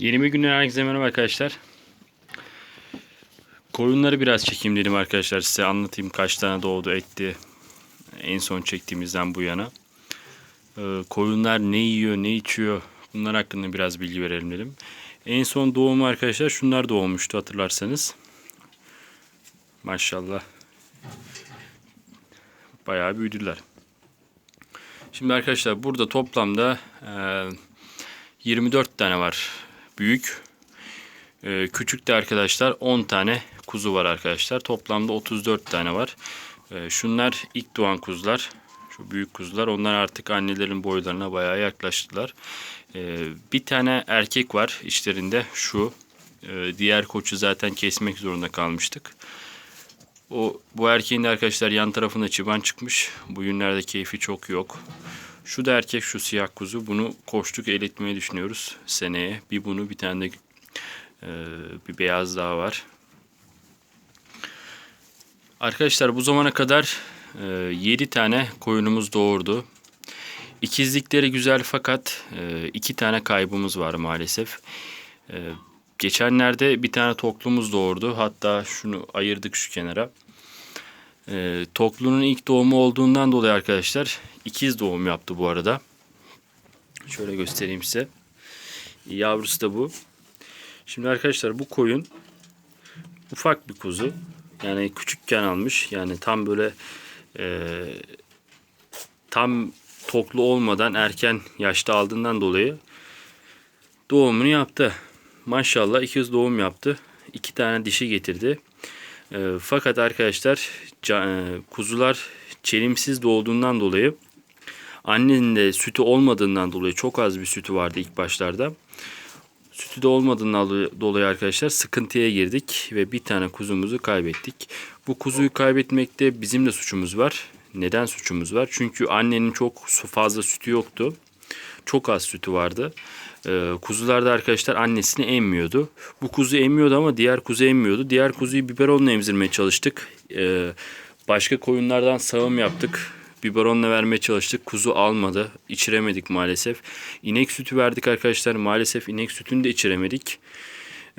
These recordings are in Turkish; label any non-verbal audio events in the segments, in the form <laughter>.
Yeni bir günden herkese merhaba arkadaşlar. Koyunları biraz çekeyim dedim arkadaşlar size anlatayım kaç tane doğdu etti en son çektiğimizden bu yana. Ee, koyunlar ne yiyor ne içiyor bunlar hakkında biraz bilgi verelim dedim. En son doğumu arkadaşlar şunlar doğmuştu hatırlarsanız. Maşallah. Bayağı büyüdüler. Şimdi arkadaşlar burada toplamda e, 24 tane var büyük. E, küçük de arkadaşlar 10 tane kuzu var arkadaşlar. Toplamda 34 tane var. E, şunlar ilk doğan kuzular. Şu büyük kuzular. Onlar artık annelerin boylarına bayağı yaklaştılar. E, bir tane erkek var içlerinde şu. E, diğer koçu zaten kesmek zorunda kalmıştık. O bu erkeğin de arkadaşlar yan tarafında çıban çıkmış. Bu günlerde keyfi çok yok. Şu da erkek şu siyah kuzu. Bunu koştuk eğletmeyi düşünüyoruz seneye. Bir bunu bir tane de e, bir beyaz daha var. Arkadaşlar bu zamana kadar e, 7 tane koyunumuz doğurdu. İkizlikleri güzel fakat e, iki tane kaybımız var maalesef. E, geçenlerde bir tane toklumuz doğurdu. Hatta şunu ayırdık şu kenara. E, toklunun ilk doğumu olduğundan dolayı arkadaşlar ikiz doğum yaptı bu arada. Şöyle göstereyim size. Yavrusu da bu. Şimdi arkadaşlar bu koyun ufak bir kuzu. Yani küçükken almış. Yani tam böyle e, tam toklu olmadan erken yaşta aldığından dolayı doğumunu yaptı. Maşallah ikiz doğum yaptı. İki tane dişi getirdi. E, fakat arkadaşlar kuzular çelimsiz doğduğundan dolayı annenin de sütü olmadığından dolayı çok az bir sütü vardı ilk başlarda. Sütü de olmadığından dolayı arkadaşlar sıkıntıya girdik ve bir tane kuzumuzu kaybettik. Bu kuzuyu kaybetmekte bizim de suçumuz var. Neden suçumuz var? Çünkü annenin çok fazla sütü yoktu. Çok az sütü vardı. Ee, kuzular da arkadaşlar annesini emmiyordu. Bu kuzu emmiyordu ama diğer kuzu emmiyordu. Diğer kuzuyu biberonla emzirmeye çalıştık. Ee, başka koyunlardan sağım yaptık. Biberonla vermeye çalıştık. Kuzu almadı. İçiremedik maalesef. İnek sütü verdik arkadaşlar. Maalesef inek sütünü de içiremedik.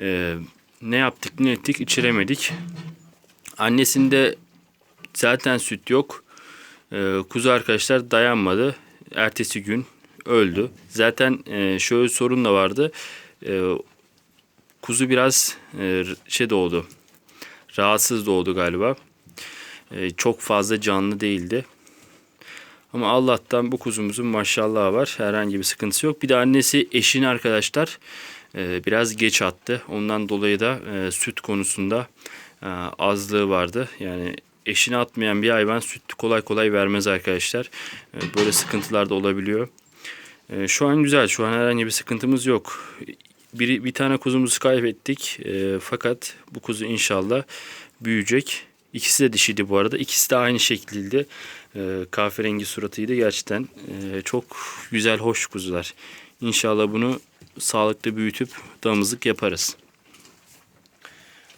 Ee, ne yaptık ne ettik içiremedik. Annesinde zaten süt yok. Ee, kuzu arkadaşlar dayanmadı. Ertesi gün öldü. Zaten e, şöyle sorun da vardı. E, kuzu biraz e, şey doğdu. Rahatsız doğdu galiba. Çok fazla canlı değildi. Ama Allah'tan bu kuzumuzun maşallahı var. Herhangi bir sıkıntısı yok. Bir de annesi eşini arkadaşlar biraz geç attı. Ondan dolayı da süt konusunda azlığı vardı. Yani eşini atmayan bir hayvan süt kolay kolay vermez arkadaşlar. Böyle sıkıntılar da olabiliyor. E, şu an güzel. Şu an herhangi bir sıkıntımız yok. Bir, bir tane kuzumuzu kaybettik. E, fakat bu kuzu inşallah büyüyecek. İkisi de dişiydi bu arada. İkisi de aynı şekilde e, kahverengi suratıydı. Gerçekten e, çok güzel, hoş kuzular. İnşallah bunu sağlıklı büyütüp damızlık yaparız.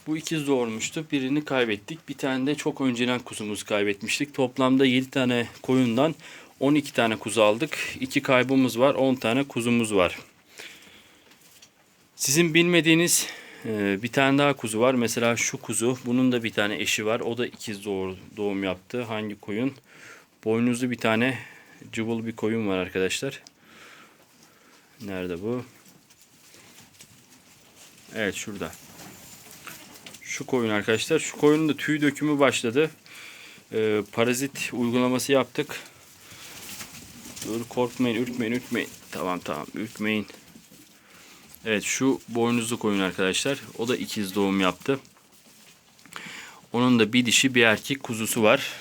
Bu ikiz doğurmuştu. Birini kaybettik. Bir tane de çok önceden kuzumuz kaybetmiştik. Toplamda 7 tane koyundan 12 tane kuzu aldık. 2 kaybımız var. 10 tane kuzumuz var. Sizin bilmediğiniz e, bir tane daha kuzu var. Mesela şu kuzu. Bunun da bir tane eşi var. O da ikiz doğum yaptı. Hangi koyun? Boynuzlu bir tane cıvıl bir koyun var arkadaşlar. Nerede bu? Evet şurada. Şu koyun arkadaşlar. Şu koyunun da tüy dökümü başladı. Ee, parazit uygulaması yaptık. Dur korkmayın, ürkmeyin, ürkmeyin. Tamam tamam, ürkmeyin. Evet şu boynuzlu koyun arkadaşlar. O da ikiz doğum yaptı. Onun da bir dişi bir erkek kuzusu var.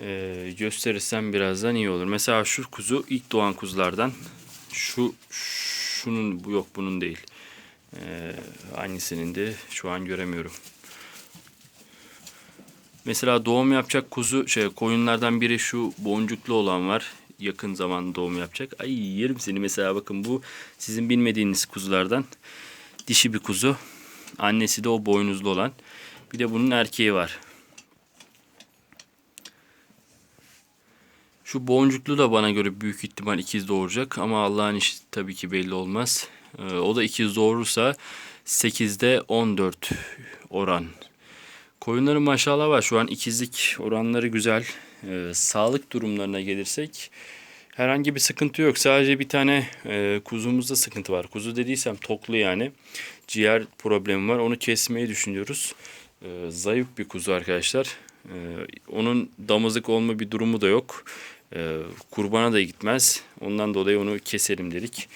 Ee, gösterirsem birazdan iyi olur. Mesela şu kuzu ilk doğan kuzulardan. Şu şunun bu yok bunun değil. Ee, hangisinin de şu an göremiyorum. Mesela doğum yapacak kuzu şey koyunlardan biri şu boncuklu olan var. Yakın zamanda doğum yapacak. Ay yerim seni mesela bakın bu sizin bilmediğiniz kuzulardan. Dişi bir kuzu. Annesi de o boynuzlu olan. Bir de bunun erkeği var. Şu boncuklu da bana göre büyük ihtimal ikiz doğuracak ama Allah'ın işi tabii ki belli olmaz. Ee, o da ikiz doğurursa 8'de 14 oran. Koyunların maşallah var. Şu an ikizlik oranları güzel. Ee, sağlık durumlarına gelirsek herhangi bir sıkıntı yok. Sadece bir tane e, kuzumuzda sıkıntı var. Kuzu dediysem toklu yani. Ciğer problemi var. Onu kesmeyi düşünüyoruz. Ee, zayıf bir kuzu arkadaşlar. Ee, onun damızlık olma bir durumu da yok. Ee, kurbana da gitmez. Ondan dolayı onu keselim dedik.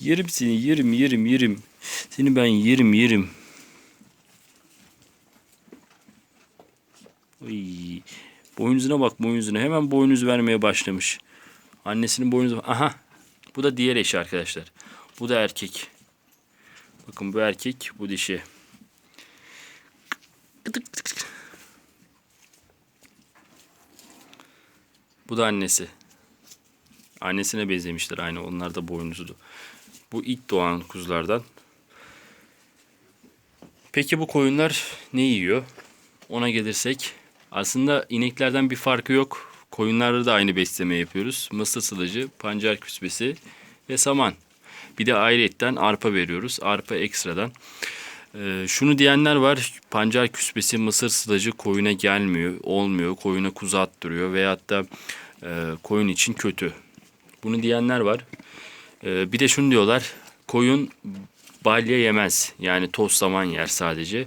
Yerim seni yerim yerim yerim. Seni ben yerim yerim. Oy. Boynuzuna bak boynuzuna. Hemen boynuz vermeye başlamış. Annesinin boynuzu. Aha. Bu da diğer eşi arkadaşlar. Bu da erkek. Bakın bu erkek, bu dişi. Bu da annesi. Annesine benzemişler aynı. Onlar da boynuzlu. Bu ilk doğan kuzulardan. Peki bu koyunlar ne yiyor? Ona gelirsek aslında ineklerden bir farkı yok. Koyunlarda da aynı besleme yapıyoruz. Mısır sılacı, pancar küspesi ve saman. Bir de ayrıyetten arpa veriyoruz. Arpa ekstradan. Ee, şunu diyenler var. Pancar küspesi, mısır sılacı koyuna gelmiyor, olmuyor. Koyuna kuzu attırıyor veyahut da e, koyun için kötü. Bunu diyenler var. Ee, bir de şunu diyorlar. Koyun balya yemez. Yani toz saman yer sadece.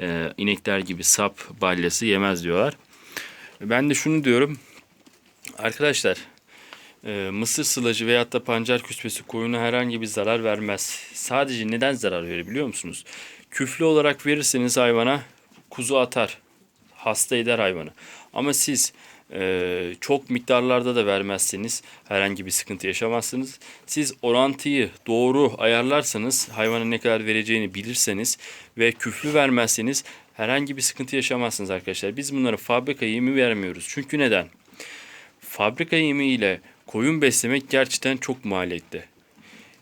Ee, inekler gibi sap balyası yemez diyorlar. Ben de şunu diyorum. Arkadaşlar e, mısır sılacı veyahut da pancar küspesi koyuna herhangi bir zarar vermez. Sadece neden zarar verir biliyor musunuz? Küflü olarak verirseniz hayvana kuzu atar. Hasta eder hayvanı. Ama siz e, çok miktarlarda da vermezseniz herhangi bir sıkıntı yaşamazsınız. Siz orantıyı doğru ayarlarsanız hayvana ne kadar vereceğini bilirseniz ve küflü vermezseniz herhangi bir sıkıntı yaşamazsınız arkadaşlar. Biz bunları fabrika yemi vermiyoruz. Çünkü neden? Fabrika yemi ile koyun beslemek gerçekten çok maliyetli.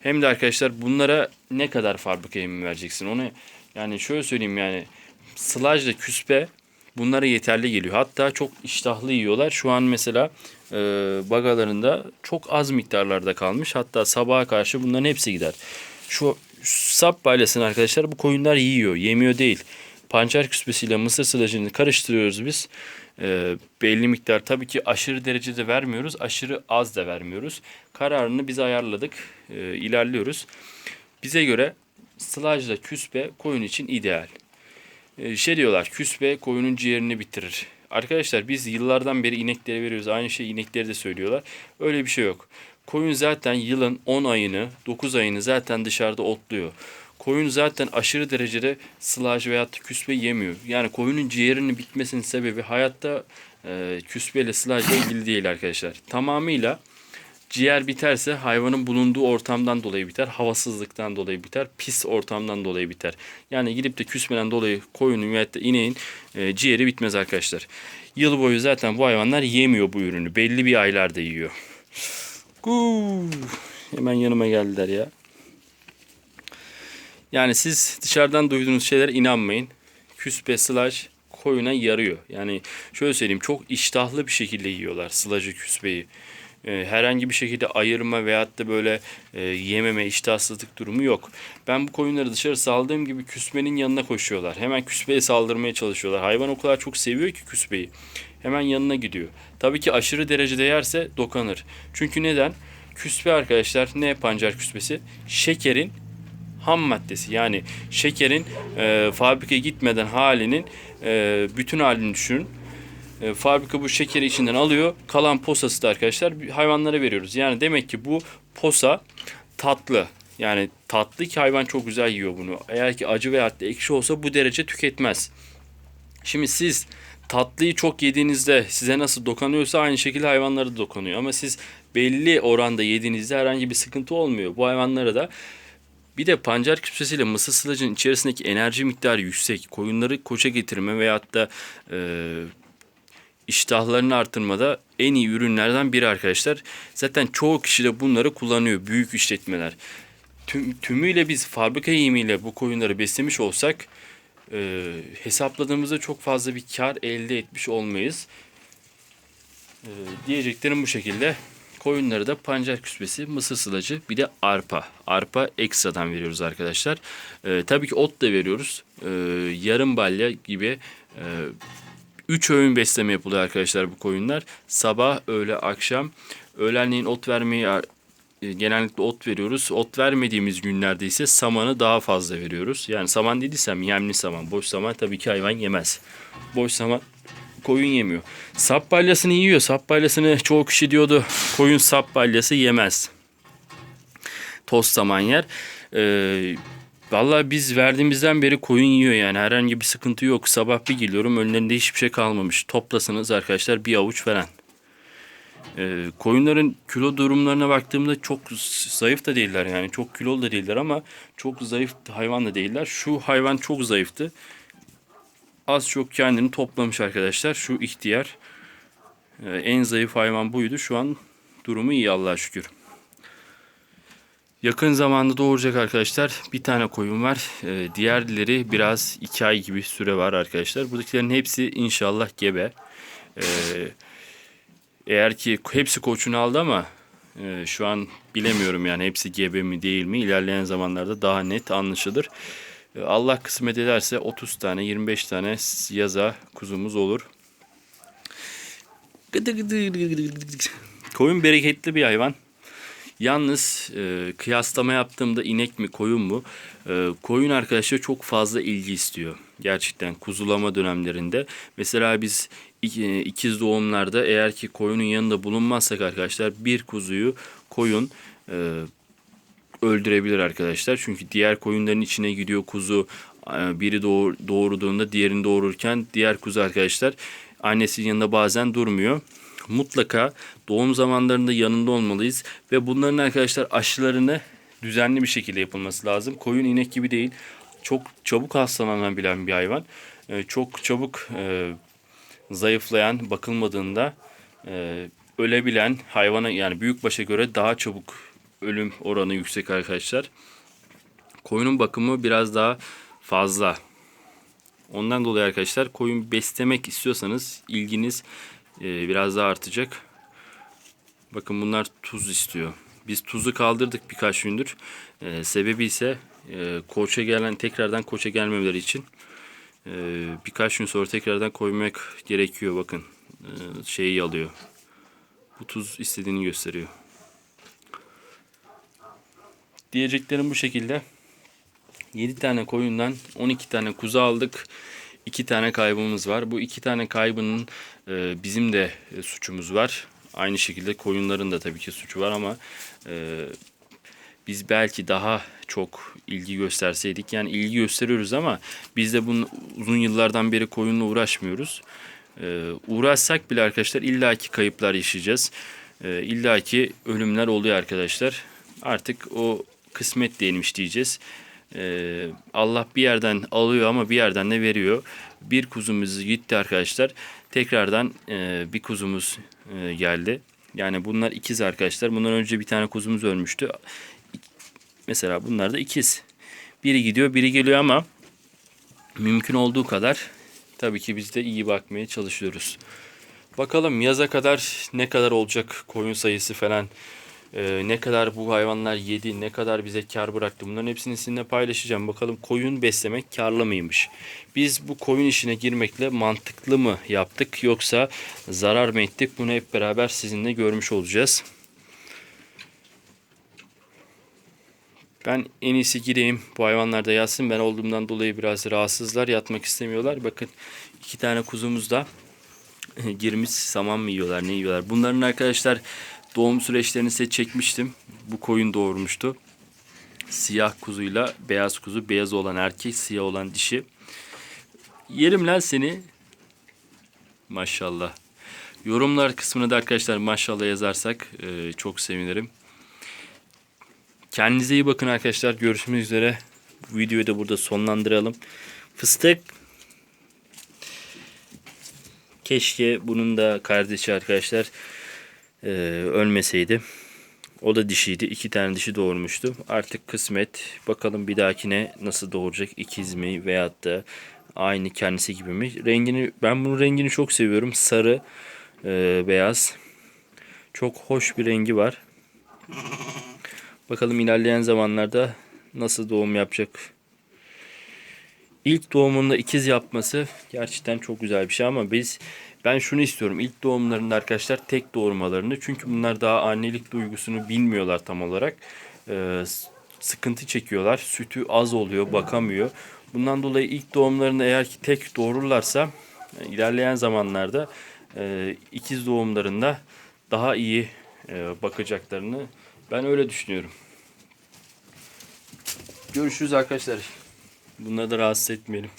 Hem de arkadaşlar bunlara ne kadar fabrika yemi vereceksin? Onu yani şöyle söyleyeyim yani sılajla küspe bunlara yeterli geliyor. Hatta çok iştahlı yiyorlar. Şu an mesela e, bagalarında çok az miktarlarda kalmış. Hatta sabaha karşı bunların hepsi gider. Şu sap balyasını arkadaşlar bu koyunlar yiyor. Yemiyor değil. Pancar küspesiyle mısır sılacını karıştırıyoruz biz. E, belli miktar tabii ki aşırı derecede vermiyoruz. Aşırı az da vermiyoruz. Kararını biz ayarladık. E, ilerliyoruz. Bize göre sılajla küspe koyun için ideal. E, şey diyorlar küspe koyunun ciğerini bitirir. Arkadaşlar biz yıllardan beri ineklere veriyoruz. Aynı şey inekleri de söylüyorlar. Öyle bir şey yok. Koyun zaten yılın 10 ayını, 9 ayını zaten dışarıda otluyor. Koyun zaten aşırı derecede sılaj veya küspe yemiyor. Yani koyunun ciğerinin bitmesinin sebebi hayatta e, küspe ile sılajla ilgili değil arkadaşlar. Tamamıyla ciğer biterse hayvanın bulunduğu ortamdan dolayı biter. Havasızlıktan dolayı biter. Pis ortamdan dolayı biter. Yani gidip de küsmeden dolayı koyunun veya da ineğin e, ciğeri bitmez arkadaşlar. Yıl boyu zaten bu hayvanlar yemiyor bu ürünü. Belli bir aylarda yiyor. Guu. Hemen yanıma geldiler ya. Yani siz dışarıdan duyduğunuz şeylere inanmayın. Küspe, sılaj koyuna yarıyor. Yani şöyle söyleyeyim çok iştahlı bir şekilde yiyorlar sılacı küspeyi. Ee, herhangi bir şekilde ayırma veyahut da böyle e, yememe, iştahsızlık durumu yok. Ben bu koyunları dışarı saldığım gibi küsmenin yanına koşuyorlar. Hemen küspeye saldırmaya çalışıyorlar. Hayvan o kadar çok seviyor ki küspeyi. Hemen yanına gidiyor. Tabii ki aşırı derecede yerse dokanır. Çünkü neden? Küspe arkadaşlar ne pancar küspesi? Şekerin ham maddesi yani şekerin e, fabrikaya gitmeden halinin e, bütün halini düşünün. E, fabrika bu şekeri içinden alıyor. Kalan posası da arkadaşlar hayvanlara veriyoruz. Yani demek ki bu posa tatlı. Yani tatlı ki hayvan çok güzel yiyor bunu. Eğer ki acı veya ekşi olsa bu derece tüketmez. Şimdi siz tatlıyı çok yediğinizde size nasıl dokunuyorsa aynı şekilde hayvanlara da dokunuyor. Ama siz belli oranda yediğinizde herhangi bir sıkıntı olmuyor. Bu hayvanlara da bir de pancar küpsesiyle mısır sılacının içerisindeki enerji miktarı yüksek. Koyunları koça getirme veyahut da e, iştahlarını artırmada en iyi ürünlerden biri arkadaşlar. Zaten çoğu kişi de bunları kullanıyor. Büyük işletmeler. Tüm, tümüyle biz fabrika yemiyle bu koyunları beslemiş olsak e, hesapladığımızda çok fazla bir kar elde etmiş olmayız. E, diyeceklerim bu şekilde. Koyunları da pancar küspesi, mısır sılacı, bir de arpa. Arpa ekstradan veriyoruz arkadaşlar. Ee, tabii ki ot da veriyoruz. Ee, yarım balya gibi 3 öğün besleme yapılıyor arkadaşlar bu koyunlar. Sabah, öğle, akşam. Öğlenleyin ot vermeyi e, genellikle ot veriyoruz. Ot vermediğimiz günlerde ise samanı daha fazla veriyoruz. Yani saman dediysem yemli saman. Boş saman tabii ki hayvan yemez. Boş saman koyun yemiyor. Sap balyasını yiyor. Sap balyasını çoğu kişi diyordu. Koyun sap balyası yemez. Toz saman yer. Ee, Vallahi biz verdiğimizden beri koyun yiyor yani herhangi bir sıkıntı yok. Sabah bir geliyorum önlerinde hiçbir şey kalmamış. Toplasınız arkadaşlar bir avuç falan. Ee, koyunların kilo durumlarına baktığımda çok zayıf da değiller yani çok kilolu da değiller ama çok zayıf hayvan da değiller. Şu hayvan çok zayıftı. Az çok kendini toplamış arkadaşlar. Şu ihtiyar Ee, en zayıf hayvan buydu. Şu an durumu iyi Allah'a şükür. Yakın zamanda doğuracak arkadaşlar. Bir tane koyun var. Ee, diğerleri biraz iki ay gibi süre var arkadaşlar. Buradakilerin hepsi inşallah gebe. Ee, eğer ki hepsi koçunu aldı ama e, şu an bilemiyorum yani hepsi gebe mi değil mi. İlerleyen zamanlarda daha net anlaşılır. Ee, Allah kısmet ederse 30 tane 25 tane yaza kuzumuz olur. Koyun bereketli bir hayvan. Yalnız e, kıyaslama yaptığımda inek mi koyun mu? E, koyun arkadaşlar çok fazla ilgi istiyor. Gerçekten kuzulama dönemlerinde. Mesela biz ik- ikiz doğumlarda eğer ki koyunun yanında bulunmazsak arkadaşlar bir kuzuyu koyun e, öldürebilir arkadaşlar. Çünkü diğer koyunların içine gidiyor kuzu. E, Biri doğur, doğurduğunda diğerini doğururken diğer kuzu arkadaşlar annesinin yanında bazen durmuyor. Mutlaka doğum zamanlarında yanında olmalıyız ve bunların arkadaşlar aşılarını düzenli bir şekilde yapılması lazım. Koyun inek gibi değil. Çok çabuk hastalanabilen bir hayvan. E, Çok çabuk e, zayıflayan, bakılmadığında e, ölebilen hayvana yani büyükbaşa göre daha çabuk ölüm oranı yüksek arkadaşlar. Koyunun bakımı biraz daha fazla. Ondan dolayı arkadaşlar koyun beslemek istiyorsanız ilginiz e, biraz daha artacak. Bakın bunlar tuz istiyor. Biz tuzu kaldırdık birkaç gündür. E, sebebi ise e, koça gelen tekrardan koça gelmemeleri için e, birkaç gün sonra tekrardan koymak gerekiyor. Bakın e, şeyi alıyor. Bu tuz istediğini gösteriyor. Diyeceklerim bu şekilde. 7 tane koyundan 12 tane kuzu aldık. 2 tane kaybımız var. Bu 2 tane kaybının e, bizim de e, suçumuz var. Aynı şekilde koyunların da tabii ki suçu var ama e, biz belki daha çok ilgi gösterseydik. Yani ilgi gösteriyoruz ama biz de bunun uzun yıllardan beri koyunla uğraşmıyoruz. E, uğraşsak bile arkadaşlar illaki kayıplar yaşayacağız. E, illaki ölümler oluyor arkadaşlar. Artık o kısmet değilmiş diyeceğiz. Ee, Allah bir yerden alıyor ama bir yerden de veriyor. Bir kuzumuz gitti arkadaşlar. Tekrardan e, bir kuzumuz e, geldi. Yani bunlar ikiz arkadaşlar. Bundan önce bir tane kuzumuz ölmüştü. Mesela bunlar da ikiz. Biri gidiyor biri geliyor ama mümkün olduğu kadar tabii ki biz de iyi bakmaya çalışıyoruz. Bakalım yaza kadar ne kadar olacak koyun sayısı falan. Ee, ne kadar bu hayvanlar yedi, ne kadar bize kar bıraktı. Bunların hepsini sizinle paylaşacağım. Bakalım koyun beslemek karlı mıymış? Biz bu koyun işine girmekle mantıklı mı yaptık yoksa zarar mı ettik? Bunu hep beraber sizinle görmüş olacağız. Ben en iyisi gireyim. Bu hayvanlar da yatsın. Ben olduğumdan dolayı biraz rahatsızlar. Yatmak istemiyorlar. Bakın iki tane kuzumuz da <laughs> girmiş saman mı yiyorlar ne yiyorlar. Bunların arkadaşlar doğum süreçlerini size çekmiştim. Bu koyun doğurmuştu. Siyah kuzuyla beyaz kuzu. Beyaz olan erkek, siyah olan dişi. Yerim lan seni. Maşallah. Yorumlar kısmına da arkadaşlar maşallah yazarsak e, çok sevinirim. Kendinize iyi bakın arkadaşlar. Görüşmek üzere. Bu videoyu da burada sonlandıralım. Fıstık. Keşke bunun da kardeşi arkadaşlar e, ölmeseydi. O da dişiydi. İki tane dişi doğurmuştu. Artık kısmet. Bakalım bir dahakine nasıl doğuracak? İkiz mi veyahut da aynı kendisi gibi mi? Rengini ben bunun rengini çok seviyorum. Sarı, e, beyaz. Çok hoş bir rengi var. Bakalım ilerleyen zamanlarda nasıl doğum yapacak. İlk doğumunda ikiz yapması gerçekten çok güzel bir şey ama biz ben şunu istiyorum. İlk doğumlarında arkadaşlar tek doğurmalarını çünkü bunlar daha annelik duygusunu bilmiyorlar tam olarak. Ee, sıkıntı çekiyorlar. Sütü az oluyor, bakamıyor. Bundan dolayı ilk doğumlarını eğer ki tek doğururlarsa ilerleyen zamanlarda e, ikiz doğumlarında daha iyi e, bakacaklarını ben öyle düşünüyorum. Görüşürüz arkadaşlar. Bunları da rahatsız etmeyelim.